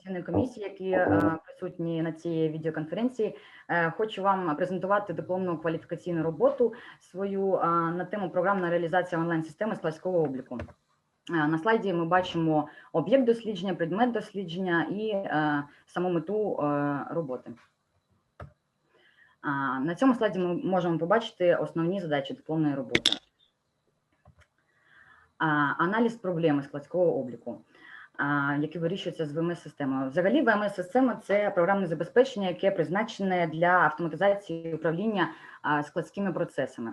комісійної комісії, які е, присутні на цій відеоконференції. Е, Хочу вам презентувати дипломну кваліфікаційну роботу свою е, на тему програмна реалізація онлайн-системи складського обліку. На слайді ми бачимо об'єкт дослідження, предмет дослідження і саму мету роботи. На цьому слайді ми можемо побачити основні задачі дипломної роботи. Аналіз проблеми складського обліку, які вирішуються з ВМС-системою. Взагалі, ВМС-система це програмне забезпечення, яке призначене для автоматизації управління складськими процесами.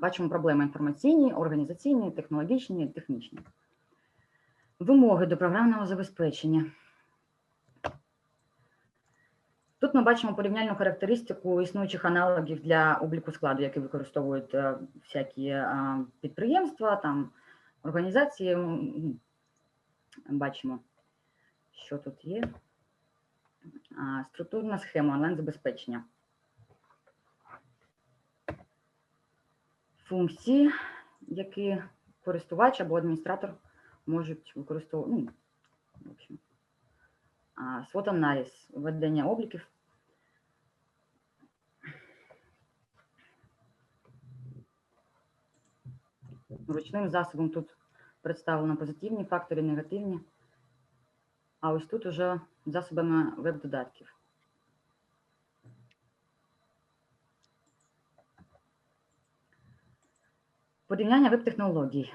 Бачимо проблеми інформаційні, організаційні, технологічні, технічні. Вимоги до програмного забезпечення. Тут ми бачимо порівняльну характеристику існуючих аналогів для обліку складу, які використовують е, всякі е, підприємства, там організації. Бачимо, що тут є. Структурна схема онлайн-забезпечення. Функції, які користувач або адміністратор можуть використовувати. Ну, в SWOT-аналіз, введення обліків. Ручним засобом тут представлено позитивні фактори, негативні. А ось тут уже засобами веб-додатків. Порівняння веб-технологій.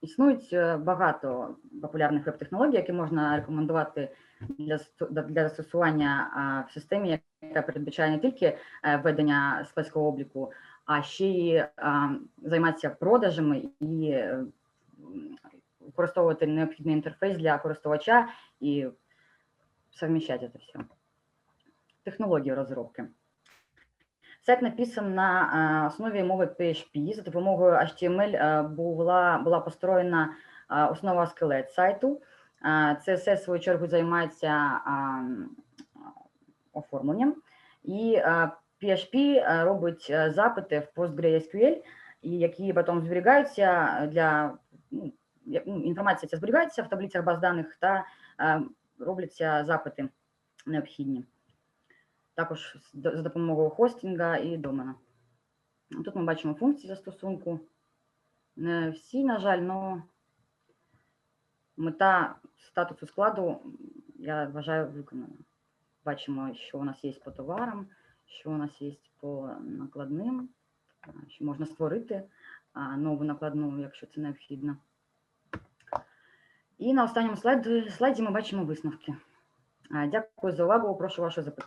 Існують е, багато популярних веб-технологій, які можна рекомендувати для, для застосування в системі, яка передбачає не тільки е, ведення складського обліку, а ще й займатися продажами і використовувати необхідний інтерфейс для користувача і совмещать це все. Технології розробки. Сайт написан на основі мови PHP. За допомогою HTML була, була построєна основа скелет сайту. Це все, в свою чергу, займається оформленням. І PHP робить запити в PostgreSQL, які потім зберігаються для ну, ну, інформація ця зберігається в таблицях баз даних та а, робляться запити необхідні. Також за допомогою хостінга і домена. Тут ми бачимо функції застосунку. Не всі, на жаль, але мета статусу складу, я вважаю, виконана. Бачимо, що у нас є по товарам, що у нас є по накладним, що можна створити нову накладну, якщо це необхідно. І на останньому слайді, ми бачимо висновки. Дякую за увагу. Прошу ваше запитання.